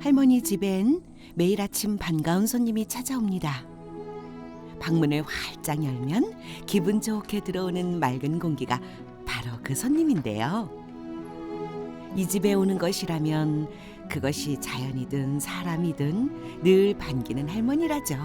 할머니 집엔 매일 아침 반가운 손님이 찾아옵니다. 방문을 활짝 열면 기분 좋게 들어오는 맑은 공기가 바로 그 손님인데요. 이 집에 오는 것이라면 그것이 자연이든 사람이든 늘 반기는 할머니라죠.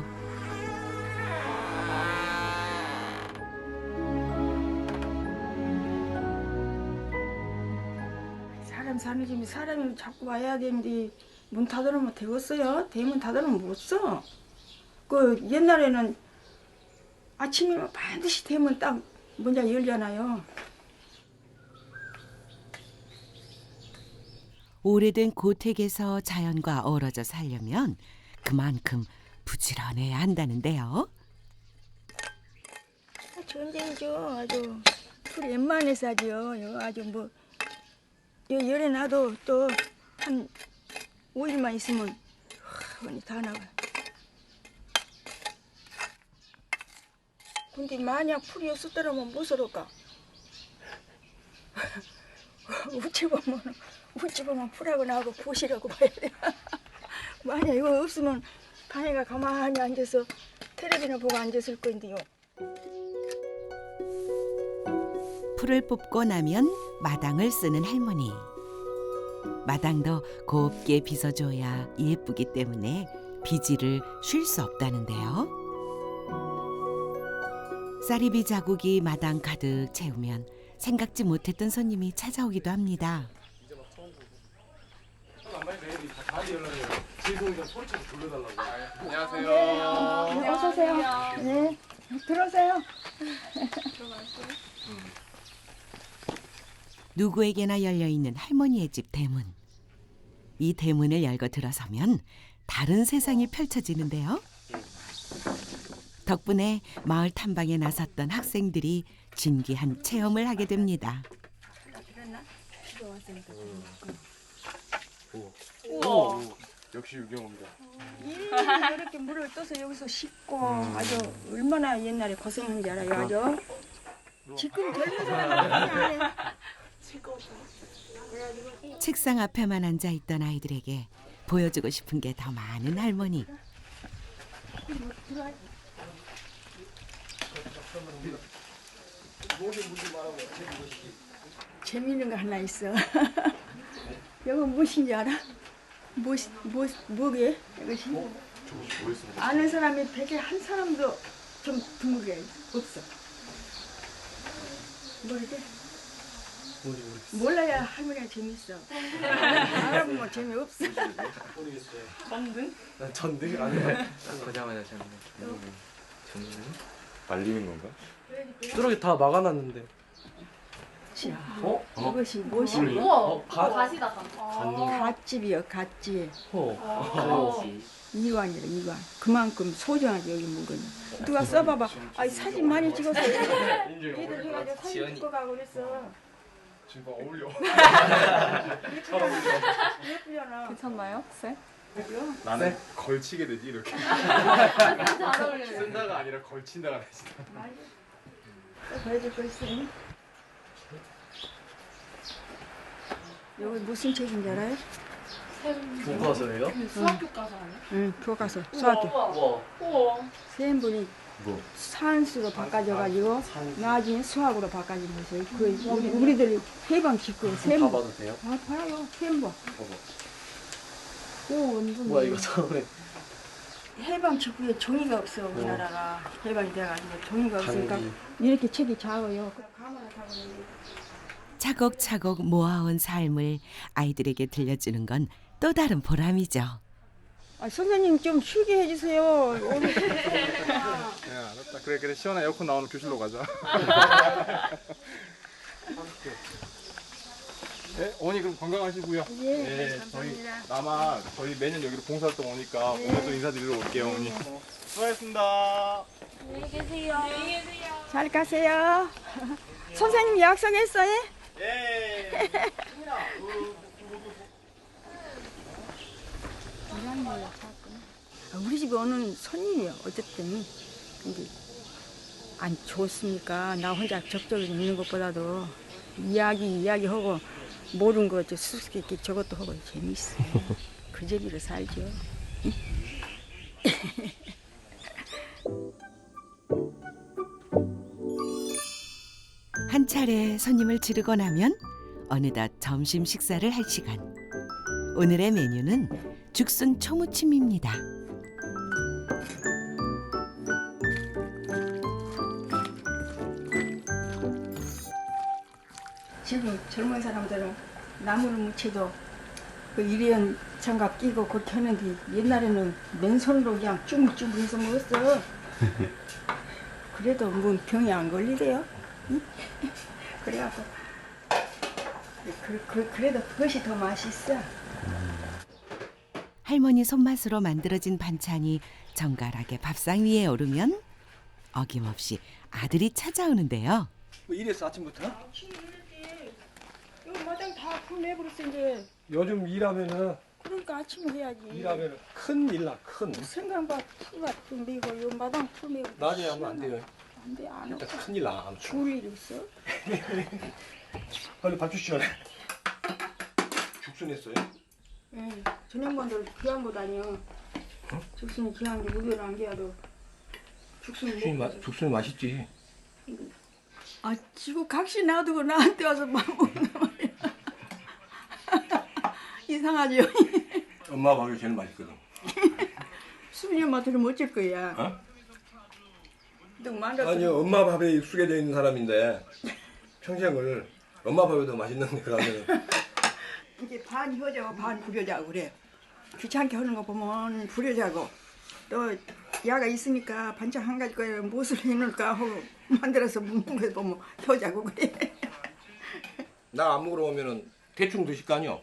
사람 사는 집에 사람이 자꾸 와야 되는데 문 닫아놓으면 되겠어요? 대문 닫아놓으면 못 써. 그 옛날에는 아침이면 반드시 대문 딱 문자 열잖아요. 오래된 고택에서 자연과 어우러져 살려면 그만큼 부지런해야 한다는데요. 전쟁이죠. 아주 풀 웬만해 싸지요. 이거 아주 뭐 여- 열에 놔도 또한 5일만 있으면 흔히 다 나가. 근데 만약 풀이 없었더라면 무서울까? 우찌 보면 우찌 보면 풀하고 나하고 보시라고 봐야 돼. 만약 이거 없으면 방에가 가만히 앉아서 텔레비전 보고 앉았을 건데요. 풀을 뽑고 나면 마당을 쓰는 할머니. 마당도 곱게 빗어줘야 예쁘기 때문에 비지를 쉴 수 없다는데요. 쌀이비 자국이 마당 가득 채우면 생각지 못했던 손님이 찾아오기도 합니다. 네, 어서 오세요. 네, 들어오세요. 누구에게나 열려 있는 할머니의 집 대문. 이 대문을 열고 들어서면 다른 세상이 펼쳐지는데요. 덕분에 마을 탐방에 나섰던 학생들이 진기한 체험을 하게 됩니다. 오, 역시 유경호입니다. 이렇게 물을 떠서 여기서 씻고 아주 얼마나 옛날에 고생한지 알아요, 아주. 지금 젊은 사람은 안 해. 책상 앞에만 앉아 있던 아이들에게 보여주고 싶은 게 더 많은 할머니. 재미있는 거 하나 있어. 이거 무엇인지 알아? 뭐, 뭐, 뭐게? 이것이? 아는 사람이 백에 한 사람도 좀 드물게 없어. 뭐 지? 몰라야 할머니가 재밌어. 알아보면 재미없어. 난 전등 아니야. 보자마자 저는 저는 말리는 건가? 뚜렷이 다 막아놨는데 자, 어? 이것이 무엇이? 어? 가? 가시다. 갓집이요, 갓집. 어. 이관이래, 이관. 그만큼 소중하지, 여기 물건이. 누가 써봐봐. 아 사진 많이 찍었어. 니들 해가지고 사진. 찍고 가고 그랬어. 지금 어울려. 예쁘잖아. 괜찮나요, 쌤? 나는 걸치게 되지 이렇게. 잘 어울려요. 쓴다가 아니라 걸친다가 되지. 또 보여줄 거 있어. 여기 무슨 책인지 알아요? 교과서예요? 수학교 가서 아니야? 응, 교과서, 수학교. 우와 우와. 세 분이 뭐? 산수로 바꿔줘가지고 나중에 수학으로 바꿔준 거죠. 그 우리, 우리들이 해방 직후에 다 세무. 봐도 돼요? 아, 봐요, 세무. 오, 완전. 뭐야 이거 처음에 해방 직후에 종이가 없어 우리나라가 해방이 돼가지고 종이가 없으니까 강기 이렇게 책이 작아요. 타고 차곡차곡 모아온 삶을 아이들에게 들려주는 건 또 다른 보람이죠. 아, 선생님 좀 쉬게 해주세요. 오늘 네 알았다. 그래 그래 시원한 에어컨 나오는 교실로 가자. 네, 어머니 그럼 건강하시고요. 예, 네, 감사합니다. 저희 아마 저희 매년 여기로 봉사활동 오니까 오늘 또 인사드리러 올게요, 어머니. 수고하셨습니다. 잘 가세요. 선생님 약속했어요? 예. 아, 우리 집에 오는 손님이요. 어쨌든 근데 안 좋습니까? 나 혼자 적적이 있는 것보다도 이야기 이야기 하고 모르는 거 수수께끼 저것도 하고 재밌어. 그 재미로 살죠. 한 차례 손님을 지르고 나면 어느덧 점심 식사를 할 시간. 오늘의 메뉴는 죽순 초무침입니다. 지금 젊은 사람들은 나무를 묻혀도 그 일회용 장갑 끼고 그렇게 하는데 옛날에는 맨손으로 그냥 쭈물쭈물 해서 먹었어. 그래도 뭐 병이 안 걸리대요. 응? 그래갖고 그, 그, 그래도 그것이 더 맛있어. 할머니 손맛으로 만들어진 반찬이 정갈하게 밥상 위에 오르면 어김없이 아들이 찾아오는데요. 뭐 이랬어 아침부터? 마당 다 풀내버렸어 이제. 요즘 일하면은 그러니까 아침에 해야지. 일하면은 큰 일나 큰. 생강밭 풀밭 좀 메고 요 마당 풀 메고. 낮에 하면 안 돼요. 안 돼 안 진짜 없어. 큰일 나. 죽을 일 있어? 빨리 밥 주시오. 죽순 했어요? 예, 저녁반들 귀한 거 다녀. 죽순이 귀한 게 무료로 안 귀하도 죽순 죽순이 먹고. 맛 죽순이 맛있지. 아, 지금 각시 놔두고 나한테 와서 밥 먹는 말 이상하죠? 엄마 밥이 제일 맛있거든. 수민이 엄마 들으면 어쩔 거야. 어? 너 만졌 아니요 엄마 밥에 익숙해 져 있는 사람인데 평생을 엄마 밥이 더 맛있는데 그러면 이게 반 효자고 반 불효자고 그래. 귀찮게 하는 거 보면 불효자고 또 야가 있으니까 반찬 한 가지 거에 무엇을 해놓을까 하고 만들어서 먹는 거 보면 효자고 그래. 나 안 먹으러 오면은 대충 드실 거 아니요?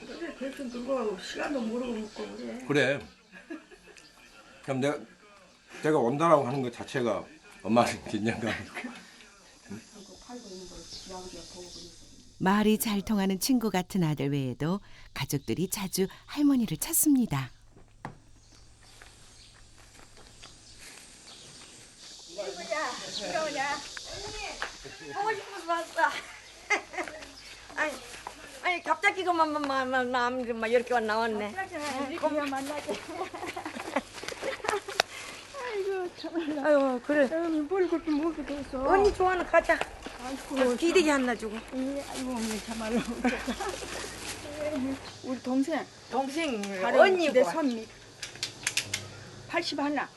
그래 대충 들고 시간도 모르고 먹고 그래. 그래. 그럼 내가 내가 온다라고 하는 것 자체가 엄마는 긴장감. 말이 잘 통하는 친구 같은 아들 외에도 가족들이 자주 할머니를 찾습니다. 보고 싶어서 왔어. 아니, 만만 나막 이렇게 와 나왔네. 이렇게 만나게. 아이고 참. 아유 그래. 뭘 그렇게 먹게 됐어. 언니 좋아하는 가자. 아이고 기대기 하나 주고. 예, 아이고 언니 참말로. 우리 동생 동생 언니고 내 손밑 80 하나.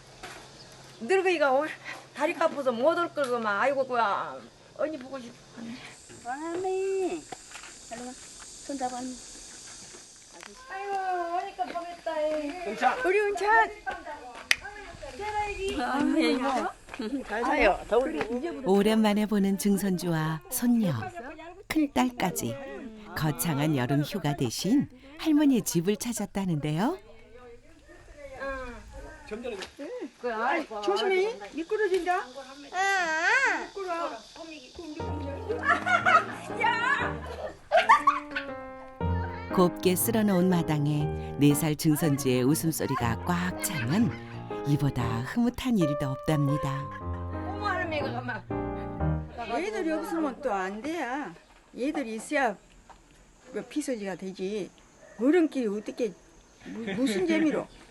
늙은이가 오늘 다리 까부서 못 올 거구만. 아이고 그야 언니 보고 싶어. 아 니. 손잡았니? 아이고 오니까 보겠다. 우리 은찬. 잘 사요. 더울 오랜만에 보는 증손주와 손녀, 큰딸까지 거창한 여름 휴가 대신 할머니의 집을 찾았다는데요. 조심히 미끄러진다. 미 곱게 쓸어놓은 마당에 네 살 증손주의 웃음소리가 꽉 차면 이보다 흐뭇한 일도 없답니다. 어머 할머니가 가만. 얘들이 없으면 또 안 돼야. 얘들이 있어야 그 피서지가 되지. 어른끼리 어떻게 무, 무슨 재미로?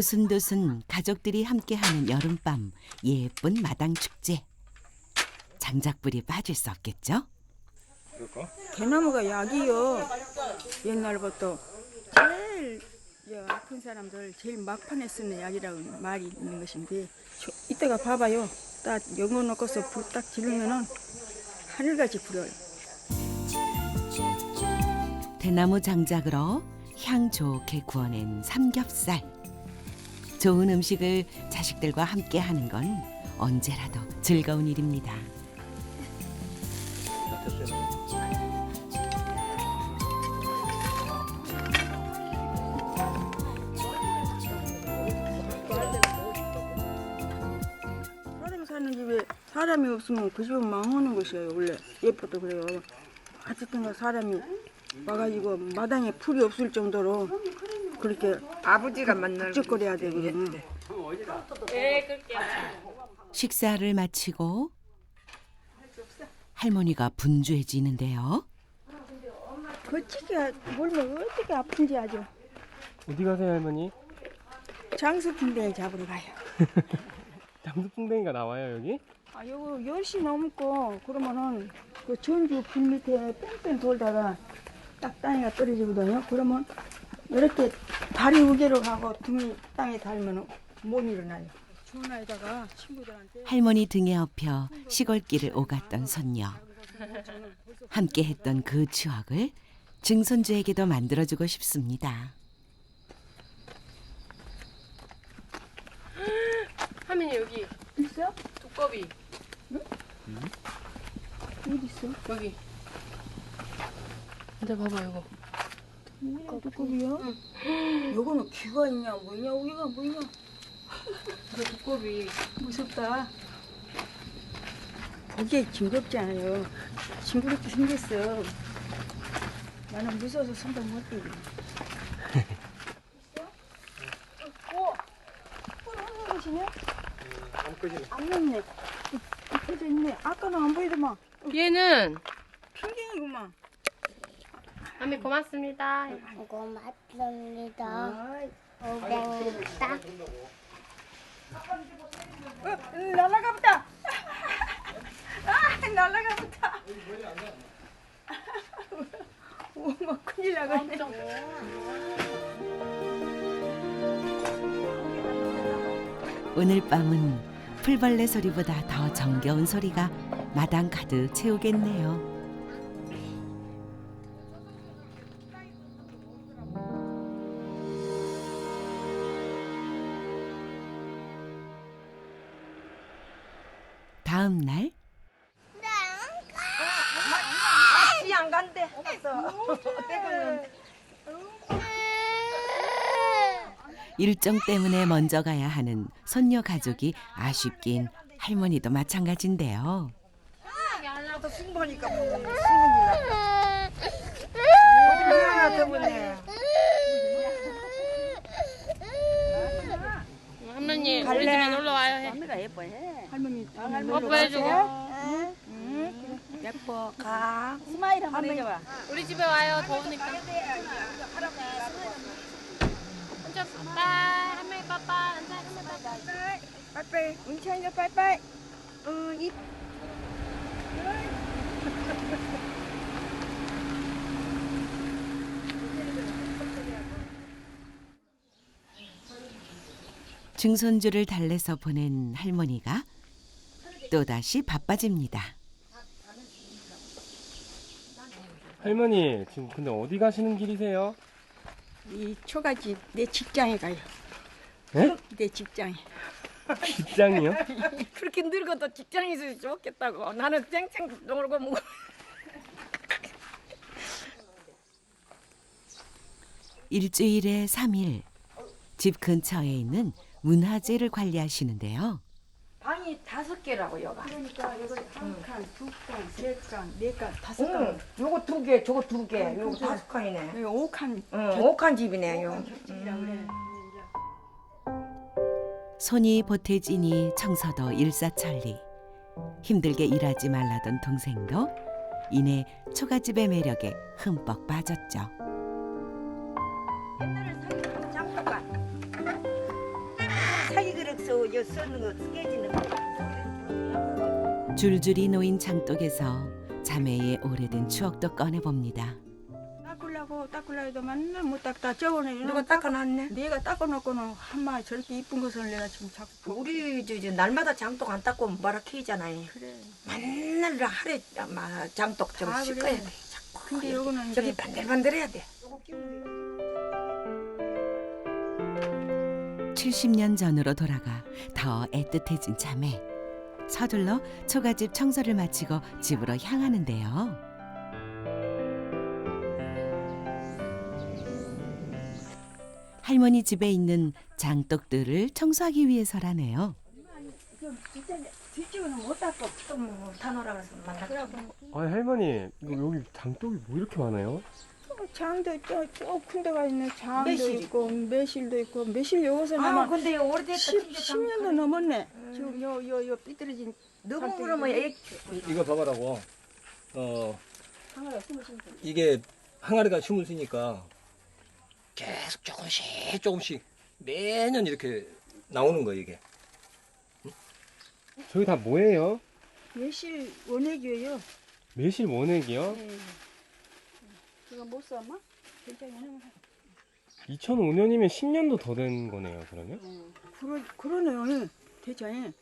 오순도순 가족들이 함께하는 여름밤 예쁜 마당 축제. 장작불이 빠질 수 없겠죠? 그럴까? 개나무가 약이요. 옛날부터 제일 저 아픈 사람들 제일 막판에 쓰는 약이라고 말이 있는 것인데 저, 이따가 봐봐요. 딱 영어 넣고서 불 딱 지르면은 하늘같이 불어요. 대나무 장작으로 향 좋게 구워낸 삼겹살. 좋은 음식을 자식들과 함께 하는 건 언제라도 즐거운 일입니다. 사람이 사는 집에 사람이 없으면 그 집은 망하는 것이에요. 원래 예뻐도 그래요. 어쨌든 사람이 와가지고 마당에 풀이 없을 정도로 그렇게 아버지가 만날 북적거려야 되거든. 식사를 마치고 할머니가 분주해지는데요. 거치기가 몰면 어떻게 아픈지 아주 어디 가세요 할머니? 장수풍뎅이 잡으러 가요. 장수풍뎅이가 나와요 여기? 아, 요거 10시 넘고 그러면은 그 전주 불 밑에 뺑뺑 돌다가 딱 땅에가 떨어지거든요. 그러면 이렇게 다리 우개로 가고 등이 땅에 닿으면 못 일어나요. 전화에다가 친구들한테 할머니 등에 업혀 시골길을 오갔던 손녀. 함께 했던 그 추억을 증손주에게도 만들어주고 싶습니다. 할머니 여기 있어? 두꺼비 어디 있어? 여기. 근데 봐봐 이거. 뭐야, 두꺼비야? 요거는 귀가 있냐 뭐냐 우리가 뭐냐 이거 두꺼비. 무섭다. 보기에 징그럽지 않아요. 징그럽게 생겼어. 나는 무서워서 손도 못 대고. 어? 어, 것이냐? 안 먹네. 펴져 있네. 아까는 안 보이더만. 얘는 핑계이구만. 할머니 고맙습니다. 고맙습니다. 어, 날아가보다. 아, 날아가보다. 어머, 큰일 나갔네. 오늘 밤은 풀벌레 소리보다 더 정겨운 소리가 마당 가득 채우겠네요. 다음 날안 간대. 일정 때문에 먼저 가야 하는 손녀 가족이 아쉽긴 할머니도 마찬가지인데요. 나도 뭐 승부이라. 어디 하나 때문에. 할머니 우리 집에 놀러 와요 해. 할머니 뽀뽀해주고. 예뻐. 가. 스마일 한번 해줘봐. 우리 집에 와요. 더우니까. 혼자 빠빠 할머니 빠빠 앉아 할머니 빠빠. 빠이빠이. 은찬이가 빠이빠이. 어입. 증손주를 달래서 보낸 할머니가 또다시 바빠집니다. 할머니 지금 근데 어디 가시는 길이세요? 이 초가집 내 직장에 가요 예? 내 직장에 직장이요? 그렇게 늙어도 직장에서 좋겠다고. 나는 쨍쨍 놀고 뭐. 일주일에 3일 집 근처에 있는 문화재를 관리하시는데요. 다섯 개라고 여가. 그러니까 이거 한칸 두 칸 세 칸 네 칸 다섯 응. 칸 요거 두 개, 저거 두 개. 요거 다섯 칸이네. 여기 오 칸 응, 옥한 집이네요. 손이 보태지니 청서도 일사천리. 힘들게 일하지 말라던 동생도 이내 초가집의 매력에 흠뻑 빠졌죠. 옛날에 사기 장독가. 사기 그릇서 여 쓰는 거 깨지는 거. 줄줄이 놓인 장독에서 자매의 오래된 추억도 꺼내봅니다. 닦으려고 닦으려 해도 맨날 못 닦다 저번에 누가 닦아놨네? 내가 닦아놓고는 한마 저렇게 이쁜 것을 내가 지금 자꾸 보고 우리 저, 저 날마다 장독 안 닦고 뭐라 캐잖아요. 그래 맨날 하루에 막 장독 좀 아, 씻어야 그래. 돼. 자꾸 근데 요거는 저기 이제 반들반들해야 돼. 70년 전으로 돌아가 더 애틋해진 자매. 서둘러 초가집 청소를 마치고 집으로 향하는데요. 할머니 집에 있는 장독들을 청소하기 위해서라네요. 못 닦고. 아니 할머니 이거 여기 장독이 뭐 이렇게 많아요? 장도 있고 쭉큰 데가 있네 장도 매실 있고 매실도 있고 매실 여기서 아, 나만 근데 오래됐다. 10, 10년도 넘었네 지금 요 요 요 삐뚤어진 너무 그러면 애 이거 더 가라고. 어 이게 항아리가 힘을 쓰니까 계속 조금씩 조금씩 매년 이렇게 나오는 거예요 이게. 저기 다 뭐예요? 매실 원액이에요. 매실 원액이요? 네. 그거 못 삼아? 괜찮아요. 2005년이면 10년도 더 된 거네요, 그러면? 그러, 그러네요. 대체.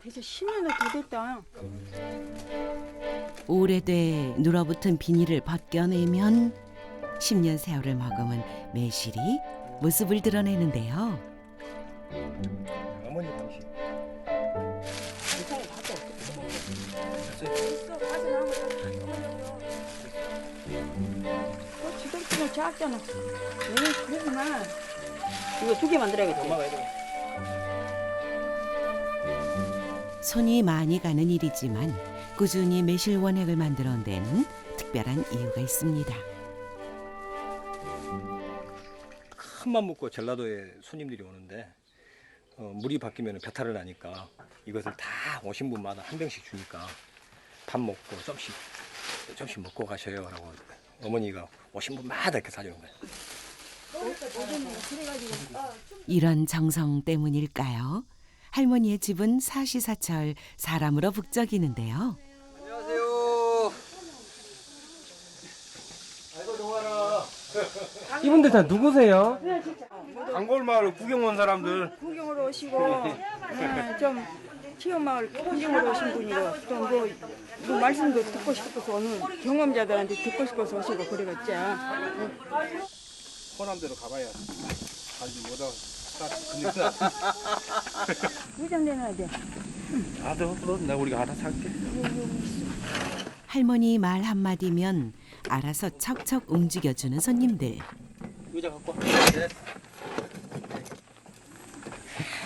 대체 10년도 더 됐다. 오래돼 눌어붙은 비닐을 벗겨내면 10년 세월을 머금은 매실이 모습을 드러내는데요. 어머니 당시. 그 지덕지가 작잖아. 왜 그러구나. 이거 두 개 만들어야겠다. 엄마가 해도. 손이 많이 가는 일이지만 꾸준히 매실 원액을 만들어 낸 특별한 이유가 있습니다. 큰맘 먹고 전라도에 손님들이 오는데 어, 물이 바뀌면 배탈을 나니까 이것을 다 오신 분마다 한 병씩 주니까 밥 먹고 좀씩 좀씩 먹고 가셔요 라고 어머니가 오신 분마다 이렇게 사주는 거예요. 이런 정성 때문일까요? 할머니의 집은 사시사철 사람으로 북적이는데요. 안녕하세요. 아이고 동아라. 이분들 다 누구세요? 단골마을 구경 온 사람들. 구경으로 오시고 어, 좀 체험마을 구경으로 오신 분이고 또뭐 뭐 말씀도 듣고 싶어서 오늘 경험자들한테 듣고 싶어서 오시고 그러겠죠. 호남대로 가봐야 알지 못하고 부장 내놔야 돼. 나도 그럼 나 우리가 알아서 할게. 할머니 말 한마디면 알아서 척척 움직여주는 손님들. 의자 갖고 와.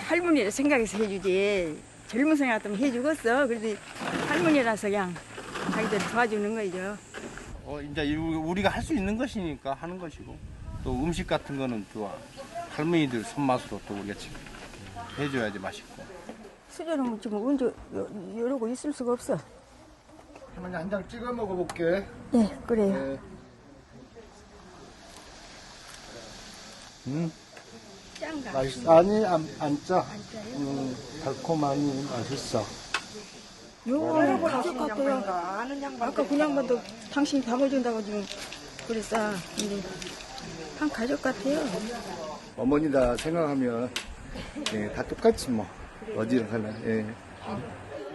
할머니를 생각해서 해주지. 젊은 사람 같으면 해주겠어. 그래도 할머니라서 그냥 자기들 도와주는 거죠. 어 이제 이- 우리가 할 수 있는 것이니까 하는 것이고 또 음식 같은 거는 또 할머니들 손맛으로 또 우리가 지금 해줘야지 맛있고. 수저는 지금 언제 여- 이러고 있을 수가 없어. 할머니 한 장 찍어 먹어볼게. 네, 그래요. 음. 맛있어. 아니 안, 안 짜. 음, 달콤하니 맛있어. 요거는 가족 같아요. 아까 그 양반도 당신이 담아준다고 지금 그랬어. 근데 한 가족 같아요. 어머니다 생각하면 예, 다 똑같지 뭐. 어디를 가나. 예.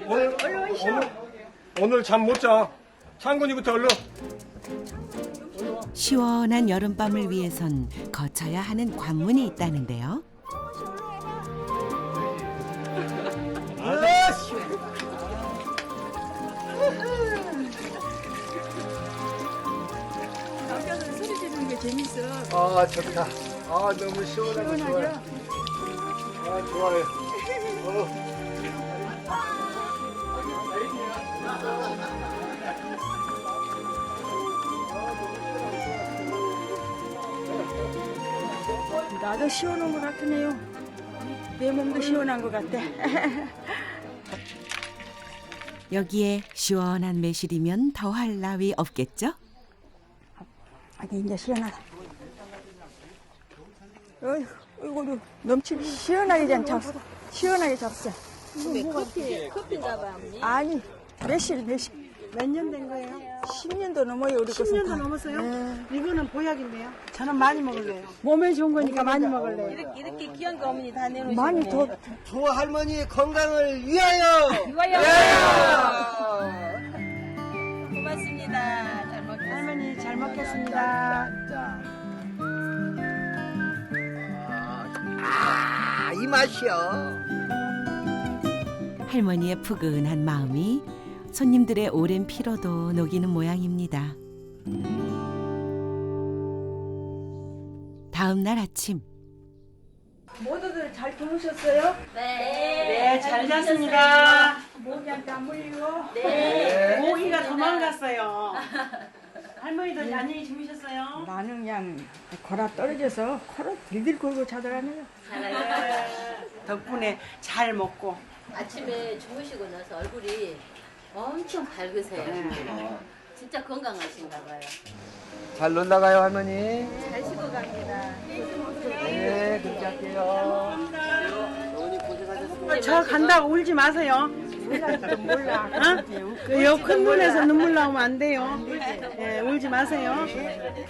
오늘 오늘 오늘 잠 못 자. 창근이부터 얼른. 시원한 여름밤을 위해선 거쳐야 하는 관문이 있다는데요. 남자들 소리 지르는 게 재밌어. 아 좋다. 아 너무 시원하고 좋아요. 아 좋아요. 어. 나도 시원한 것 같으네요. 내 몸도 시원한 것 같아. 여기에 시원한 매실이면 더할 나위 없겠죠? 아기 이제 시원하다. 어이구, 이거 넘치기 시원하게 좀 잡, 시원하게 잡자. 커피, 커피 잡아, 아니, 매실, 매실. 몇 년 된 거예요? 10년도 넘어요, 우리 것은 10년도 다. 넘었어요? 네. 이거는 보약인데요. 저는 많이 먹을래요. 몸에 좋은 거니까 많이 먹을래요. 이렇게 귀한 거 어머니 다 내놓으시네. 많이 더, 조 할머니 건강을 위하여. 고맙습니다. 잘 먹겠습니다. 할머니 잘 먹겠습니다. 아, 이 맛이요. 할머니의 푸근한 마음이 손님들의 오랜 피로도 녹이는 모양입니다. 다음 날 아침 모두들 잘 주무셨어요? 네, 잘 잤습니다. 모기한테 안 물리고. 모기가 도망갔어요. 할머니도 안녕히 주무셨어요? 나는 그냥 골아 떨어져서 코로 들들 굴고 자더라네요. 덕분에 잘 먹고 아침에 주무시고 나서 얼굴이 엄청 밝으세요. 진짜 건강하신가 봐요. 잘 놀다 가요 할머니. 잘 쉬고 갑니다. 네 그렇게 할게요. 저 간다고 울지 마세요. 몰라. 그큰 눈에서 눈물 나오면 안 돼요. 예, 울지 마세요.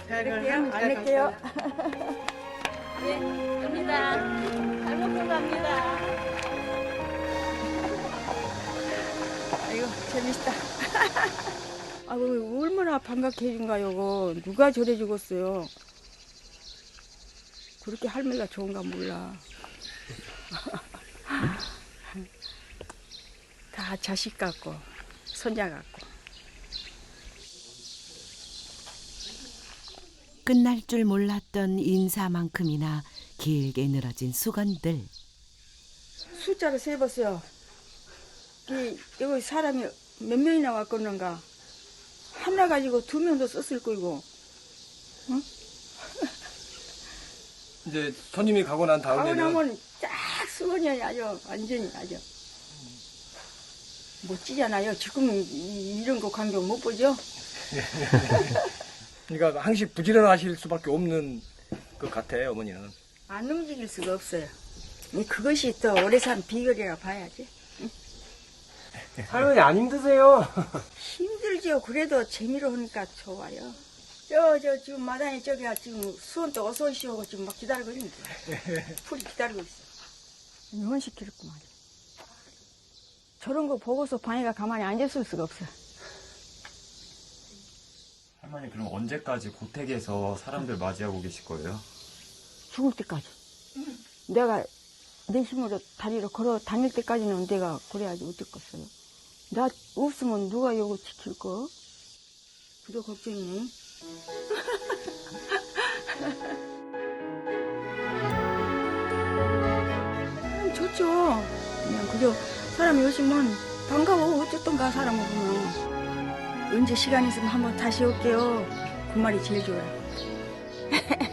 안 할게요. 네, 갑니다. 잘 먹고 갑니다. 아이고 재밌다. 아이고 얼마나 반갑해진가요. 이거. 누가 저래 죽었어요. 그렇게 할머니가 좋은가 몰라. 다 자식 같고 손자 같고. 끝날 줄 몰랐던 인사만큼이나 길게 늘어진 수건들. 숫자를 세봤어요. 이 여기 사람이 몇 명이나 왔겠는가? 하나 가지고 두 명도 썼을 거고. 이제 손님이 가고 난 다음에는 나면 쫙 수건이 아주 완전히 아주 멋지잖아요. 지금 이- 이런 거 광경 못 보죠? 그러니까 항시 부지런하실 수밖에 없는 것 같아요 어머니는. 안 움직일 수가 없어요. 이 그것이 또 오래 산 비결이라 봐야지. 할머니 안 힘드세요? 힘들죠. 그래도 재미로 하니까 좋아요. 저, 저, 지금 마당에 저기가 지금 수원 또 어서 오시오 지금 막 기다리고 있는데. 풀이 기다리고 있어. 응원시키겠구만. 저런 거 보고서 방해가 가만히 앉았을 수가 없어. 할머니 그럼 언제까지 고택에서 사람들 맞이하고 계실 거예요? 죽을 때까지. 내가 내 힘으로 다리로 걸어 다닐 때까지는 내가 그래야지 어쩌겠어요. 나 없으면 누가 요거 지킬 거? 그저 걱정이네. 음, 좋죠. 그냥 그저 사람이 오시면 반가워 어쨌던가 사람 오면 언제 시간 있으면 한번 다시 올게요. 그 말이 제일 좋아요.